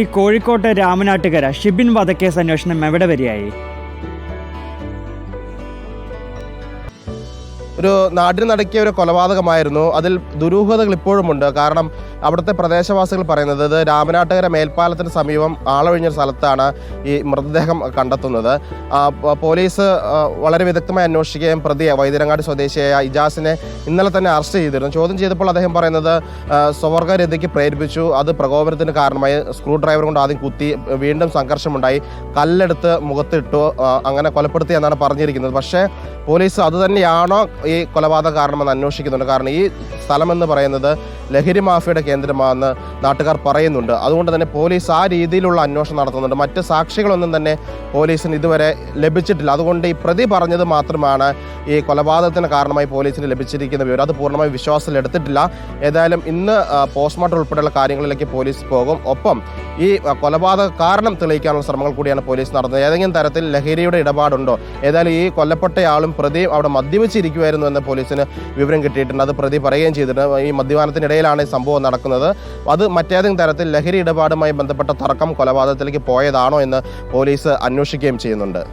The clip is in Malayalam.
ഈ കോഴിക്കോട്ടെ രാമനാട്ടുകര ഷിബിൻ വധക്കേസ് അന്വേഷണം എവിടെ വരെയായി? ഒരു നാടിന് നടക്കിയ ഒരു കൊലപാതകമായിരുന്നു. അതിൽ ദുരൂഹതകൾ ഇപ്പോഴുമുണ്ട്. കാരണം അവിടുത്തെ പ്രദേശവാസികൾ പറയുന്നത് ഇത് രാമനാട്ടുകര മേൽപ്പാലത്തിന് സമീപം ആളൊഴിഞ്ഞ സ്ഥലത്താണ് ഈ മൃതദേഹം കണ്ടെത്തുന്നത്. പോലീസ് വളരെ വിദഗ്ധമായി അന്വേഷിക്കുകയും പ്രതിയെ വൈദ്യരങ്ങാട് സ്വദേശിയായ ഇജാസിനെ ഇന്നലെ തന്നെ അറസ്റ്റ് ചെയ്തിരുന്നു. ചോദ്യം ചെയ്തപ്പോൾ അദ്ദേഹം പറയുന്നത് സ്വവർഗരതിക്ക് പ്രേരിപ്പിച്ചു. അത് പ്രകോപനത്തിന് കാരണമായി സ്ക്രൂ ഡ്രൈവർ കൊണ്ട് ആദ്യം കുത്തി വീണ്ടും സംഘർഷമുണ്ടായി. കല്ലെടുത്ത് മുഖത്തിട്ടു അങ്ങനെ കൊലപ്പെടുത്തി എന്നാണ് പറഞ്ഞിരിക്കുന്നത്. പക്ഷേ പോലീസ് അതുതന്നെയാണോ ഈ കൊലപാതക കാരണമെന്ന് അന്വേഷിക്കുന്നുണ്ട്. കാരണം ഈ സ്ഥലമെന്ന് പറയുന്നത് ലഹരി മാഫിയയുടെ കേന്ദ്രമാണെന്ന് നാട്ടുകാർ പറയുന്നുണ്ട്. അതുകൊണ്ട് തന്നെ പോലീസ് ആ രീതിയിലുള്ള അന്വേഷണം നടത്തുന്നുണ്ട്. മറ്റ് സാക്ഷികളൊന്നും തന്നെ പോലീസിന് ഇതുവരെ ലഭിച്ചിട്ടില്ല. അതുകൊണ്ട് ഈ പ്രതി പറഞ്ഞത് മാത്രമാണ് ഈ കൊലപാതകത്തിന് കാരണമായി പോലീസിന് ലഭിച്ചിരിക്കുന്ന വിവരം. അത് പൂർണമായി വിശ്വാസത്തിലെടുത്തിട്ടില്ല ഏതായാലും ഇന്ന് പോസ്റ്റ്മോർട്ടം ഉൾപ്പെടെയുള്ള കാര്യങ്ങളിലേക്ക് പോലീസ് പോകും. ഒപ്പം ഈ കൊലപാതക കാരണം തെളിയിക്കാനുള്ള ശ്രമങ്ങൾ കൂടിയാണ് പോലീസ് നടത്തുന്നത്. ഏതെങ്കിലും തരത്തിൽ ലഹരിയുടെ ഇടപാടുണ്ടോ? ഏതായാലും ഈ കൊല്ലപ്പെട്ടയാളും പ്രതിയും അവിടെ മദ്യപിച്ചിരിക്കുമായിരുന്നു എന്ന് പോലീസിന് വിവരം കിട്ടിയിട്ടുണ്ട്. അത് പ്രതി പറയുകയും ചെയ്തിട്ടുണ്ട്. ഈ മദ്യപാനത്തിനിടയിലാണ് ഈ സംഭവം നടക്കുന്നത്. അത് മറ്റേതെങ്കിലും തരത്തിൽ ലഹരി ഇടപാടുമായി ബന്ധപ്പെട്ട തർക്കം കൊലപാതകത്തിലേക്ക് പോയതാണോ എന്ന് പോലീസ് അന്വേഷിക്കുകയും ചെയ്യുന്നുണ്ട്.